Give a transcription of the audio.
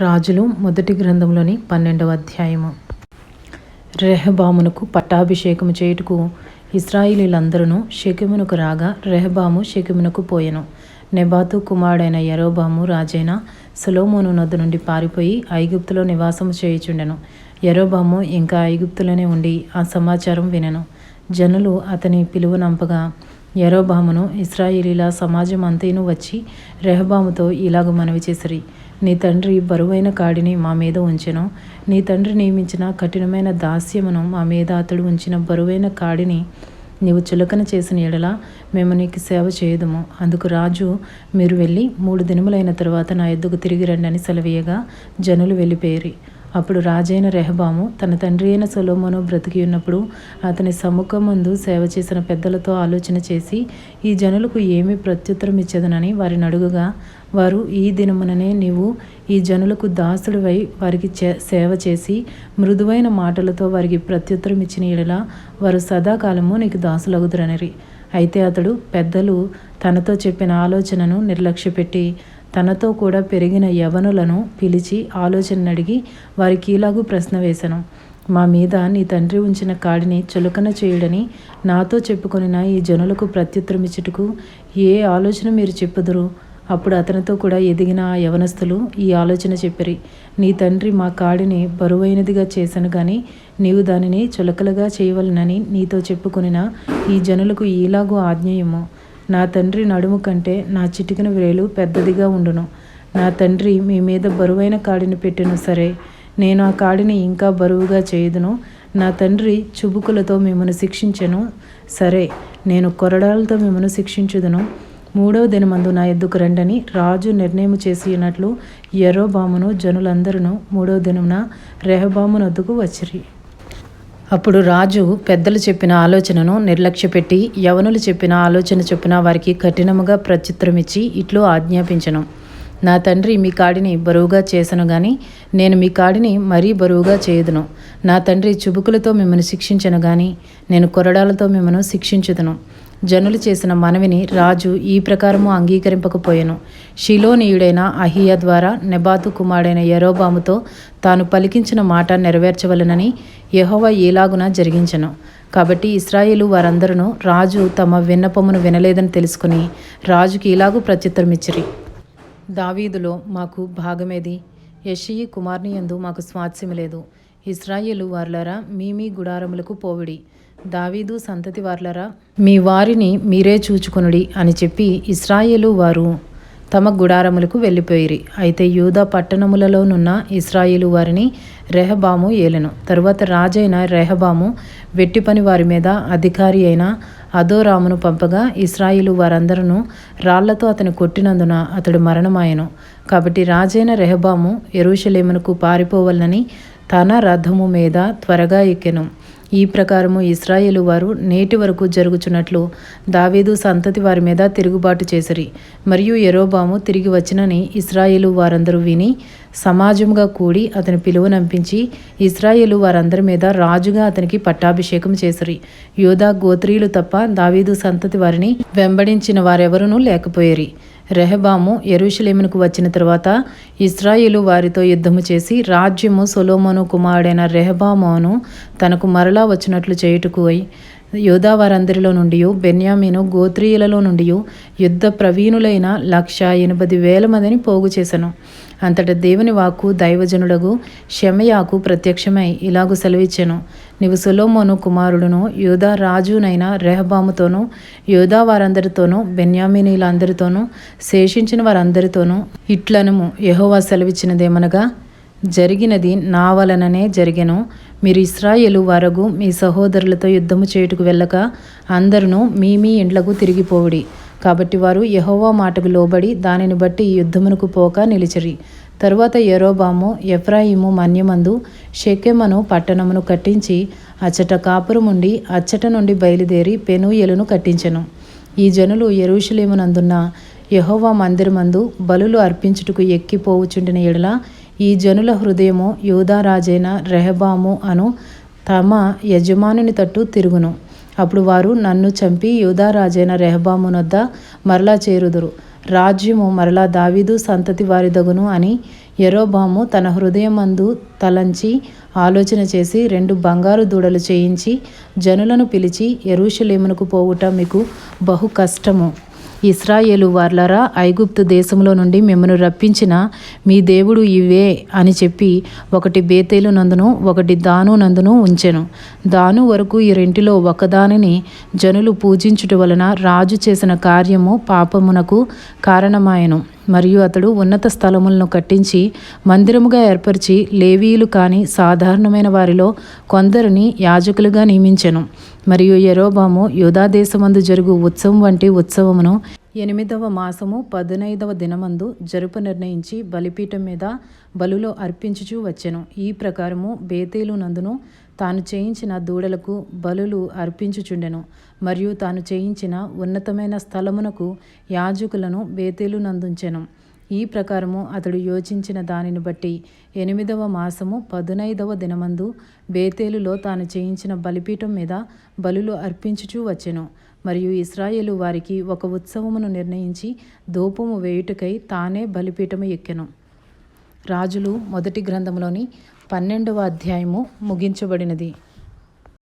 రాజులు మొదటి గ్రంథంలోని పన్నెండవ అధ్యాయము. రెహబామునకు పట్టాభిషేకము చేయుటకు ఇస్రాయిలీలందరూ షెకెమునకు రాగా రెహబాము షెకెమునకు పోయెను. నెబాతు కుమారుడైన యరోబాము రాజైన సులోమోను నొద్ద నుండి పారిపోయి ఐగుప్తులో నివాసము చేయుచుండెను. యరోబాము ఇంకా ఐగుప్తులోనే ఉండి ఆ సమాచారం వినెను. జనులు అతని పిలువనంపగా యరోబామును ఇస్రాయిలీల సమాజం అంతేను వచ్చి రెహబాముతో ఇలాగ మనవి చేసిరి. నీ తండ్రి బరువైన కాడిని మా మీద ఉంచెను. నీ తండ్రి నియమించిన కఠినమైన దాస్యమును మా మీద అతడు ఉంచిన బరువైన కాడిని నీవు చులకన చేసిన ఎడల మేము నీకు సేవ చేయదుము. అందుకు రాజు మీరు వెళ్ళి మూడు దినములైన తరువాత నా ఎద్దుకు తిరిగి రండి అని సెలవీయగా జనులు వెళ్ళిపోయారు. అప్పుడు రాజైన రెహబాము తన తండ్రి అయిన సొలోమోను బ్రతికి ఉన్నప్పుడు అతని సముఖం ముందు సేవ చేసిన పెద్దలతో ఆలోచన చేసి ఈ జనులకు ఏమి ప్రత్యుత్తరం ఇచ్చేదనని వారిని అడుగుగా వారు ఈ దినముననే నీవు ఈ జనులకు దాసుడివై వారికి చే సేవ చేసి మృదువైన మాటలతో వారికి ప్రత్యుత్తరం ఇచ్చిన ఎడల వారు సదాకాలము నీకు దాసులగుదురనిరి. అయితే అతడు పెద్దలు తనతో చెప్పిన ఆలోచనను నిర్లక్ష్యపెట్టి తనతో కూడా పెరిగిన యవనులను పిలిచి ఆలోచన అడిగి వారికి ఇలాగూ ప్రశ్న వేశాను మా మీద నీ తండ్రి ఉంచిన కాడిని చులకన చేయుడని నాతో చెప్పుకొనిన ఈ జనులకు ప్రత్యుత్తరం ఇచ్చుటకు ఏ ఆలోచన మీరు చెప్పుదురు? అప్పుడు అతనితో కూడా ఎదిగిన ఆ యవనస్తులు ఈ ఆలోచన చెప్పిరి. నీ తండ్రి మా కాడిని బరువైనదిగా చేశాను కానీ నీవు దానిని చులకలుగా చేయవలనని నీతో చెప్పుకొనిన ఈ జనులకు ఈలాగూ ఆజ్ఞయము. నా తండ్రి నడుము కంటే నా చిటికిన వేలు పెద్దదిగా ఉండును. నా తండ్రి మీ మీద బరువైన కాడిని పెట్టిన సరే. నేను ఆ కాడిని ఇంకా బరువుగా చేయుదును. నా తండ్రి చుబుకులతో మిమ్మను శిక్షించెను సరే. నేను కొరడాలతో మిమ్మను శిక్షించుదును. మూడవ దినమందు నా ఎద్దుకు రండని రాజు నిర్ణయం చేసి ఉన్నట్లు ఎర్రోబామును జనులందరూ మూడవ దినమున రెహబామునొద్దుకు వచ్చిరి. అప్పుడు రాజు పెద్దలు చెప్పిన ఆలోచనను నిర్లక్ష్యపెట్టి యవనులు చెప్పిన ఆలోచన చొప్పున వారికి కఠినముగా ప్రత్యుత్తరమిచ్చి ఇట్లు ఆజ్ఞాపించను. నా తండ్రి మీ కాడిని బరువుగా చేసను గాని నేను మీ కాడిని మరీ బరువుగా చేయదును. నా తండ్రి చుబుకులతో మిమ్మల్ని శిక్షించను గాని నేను కొరడాలతో మిమ్మను శిక్షించుదును. జనులు చేసిన మనవిని రాజు ఈ ప్రకారము అంగీకరింపకపోయాను. షిలోనీయుడైన అహియ ద్వారా నెబాతు కుమారుడైన యరోబాముతో తాను పలికించిన మాట నెరవేర్చవలనని యహోవ ఏలాగున జరిగించను. కాబట్టి ఇస్రాయేలు వారందరూ రాజు తమ విన్నపమును వినలేదని తెలుసుకుని రాజుకి ఇలాగూ ప్రత్యుత్తరమిచ్చిరి. దావీదులో మాకు భాగమేది? యషియి కుమార్ని యందు మాకు స్వాత్స్యం లేదు. ఇస్రాయేలు వార్లరా మీ మీ గుడారములకు పోవిడి. దావీదు సంతతి వార్లరా మీ వారిని మీరే చూచుకొనుడి అని చెప్పి ఇస్రాయేలు వారు తమ గుడారములకు వెళ్ళిపోయిరి. అయితే యూదా పట్టణములలోనున్న ఇస్రాయేలు వారిని రెహబాము ఏలెను. తరువాత రాజైన రెహబాము వెట్టి పని వారి మీద అధికారి అయిన అదోరామును పంపగా ఇస్రాయిలు వారందరూ రాళ్ళతో అతను కొట్టినందున అతడు మరణమాయను. కాబట్టి రాజైన రెహబాము ఎరుషలేమునకు పారిపోవాలని తన రథము మీద త్వరగా ఎక్కెను. ఈ ప్రకారము ఇస్రాయేలు వారు నేటి వరకు జరుగుచున్నట్లు దావీదు సంతతి వారి మీద తిరుగుబాటు చేసిరి. మరియు ఎరోబాము తిరిగి వచ్చినని ఇస్రాయేలు వారందరూ విని సమాజముగా కూడి అతని పిలువనంపించి ఇస్రాయేలు వారందరి మీద రాజుగా అతనికి పట్టాభిషేకం చేసిరి. యోధా గోత్రీయులు తప్ప దావీదు సంతతి వారిని వెంబడించిన వారెవరూ లేకపోయేరి. రెహబాము ఎరుషలేమునకు వచ్చిన తర్వాత ఇస్రాయేలు వారితో యుద్ధము చేసి రాజ్యము సొలోమోను కుమారుడైన రెహబామోను తనకు మరలా వచ్చినట్లు చేయుటకు అయి యోధా వారందరిలో నుండి బెన్యామీను గోత్రీయులలో నుండి యుద్ధ ప్రవీణులైన లక్ష ఎనభై వేల మందిని పోగు చేశాను అంతట దేవుని వాక్కు దైవజనుడగు షమయాకు ప్రత్యక్షమై ఇలాగు సెలవిచ్చెను. నీవు సులోమోను కుమారుడును యోధా రాజునైన రెహబాముతోనూ యోధా వారందరితోనూ బెన్యామీనీలందరితోనూ శేషించిన వారందరితోనూ ఇట్లనము యహోవా సెలవిచ్చినదేమనగా జరిగినది నా వలననే జరిగెను. మీరు ఇస్రాయేలు వరకు మీ సహోదరులతో యుద్ధము చేయుటకు వెళ్ళక అందరును మీ మీ ఇండ్లకు తిరిగిపోవుడి కాబట్టి వారు యహోవా మాటకు లోబడి దానిని బట్టి యుద్ధమునకు పోక నిలిచిరి. తరువాత యరోబాము ఎఫ్రాయిము మన్యమందు షెకెమను పట్టణమును కట్టించి అచ్చట కాపురముండి అచ్చట నుండి బయలుదేరి పెనుయలును కట్టించెను. ఈ జనులు ఎరుషులేమునందున్న యహోవా మందిరమందు బలులు అర్పించుటకు ఎక్కిపోవుచుండిన ఎడల ఈ జనుల హృదయము యూదారాజైన రెహబాము అను తమ యజమానుని తట్టు తిరుగును. అప్పుడు వారు నన్ను చంపి యూదారాజైన రెహబామునొద్ద మరలా చేరుదురు. రాజ్యము మరలా దావీదు సంతతి వారిదగును అని యరోబాము తన హృదయమందు తలంచి ఆలోచన చేసి రెండు బంగారు దూడలు చేయించి జనులను పిలిచి ఎరుషలేమునకు పోవుట మీకు బహు కష్టము. ఇస్రాయేలు వార్లరా ఐగుప్తు దేశంలో నుండి మిమ్మను రప్పించిన మీ దేవుడు ఇవే అని చెప్పి ఒకటి బేతేలు నందును ఒకటి దాను నందును ఉంచెను. దాను వరకు ఈ రెంటిలో ఒకదానిని జనులు పూజించుట వలన రాజు చేసిన కార్యము పాపమునకు కారణమాయను. మరియు అతడు ఉన్నత స్థలములను కట్టించి మందిరముగా ఏర్పరిచి లేవీయులు కాని సాధారణమైన వారిలో కొందరిని యాజకులుగా నియమించెను. మరియు యరోబాము యూదాదేశమందు జరుగు ఉత్సవం వంటి ఉత్సవమును ఎనిమిదవ మాసము పదునైదవ దినమందు జరుపు నిర్ణయించి బలిపీఠం మీద బలులో అర్పించుచూ వచ్చెను. ఈ ప్రకారము బేతేలు నందును తాను చేయించిన దూడలకు బలులు అర్పించుచుండెను. మరియు తాను చేయించిన ఉన్నతమైన స్థలమునకు యాజకులను బేతేలు నందుంచెను. ఈ ప్రకారము అతడు యోచించిన దానిని బట్టి ఎనిమిదవ మాసము పదునైదవ దినమందు బేతేలులో తాను చేయించిన బలిపీఠం మీద బలులు అర్పించుచూ వచ్చెను. మరియు ఇస్రాయేలు వారికి ఒక ఉత్సవమును నిర్ణయించి ధూపము వేయుటకై తానే బలిపీఠము ఎక్కెను. రాజులు మొదటి గ్రంథంలోని పన్నెండవ అధ్యాయము ముగించబడినది.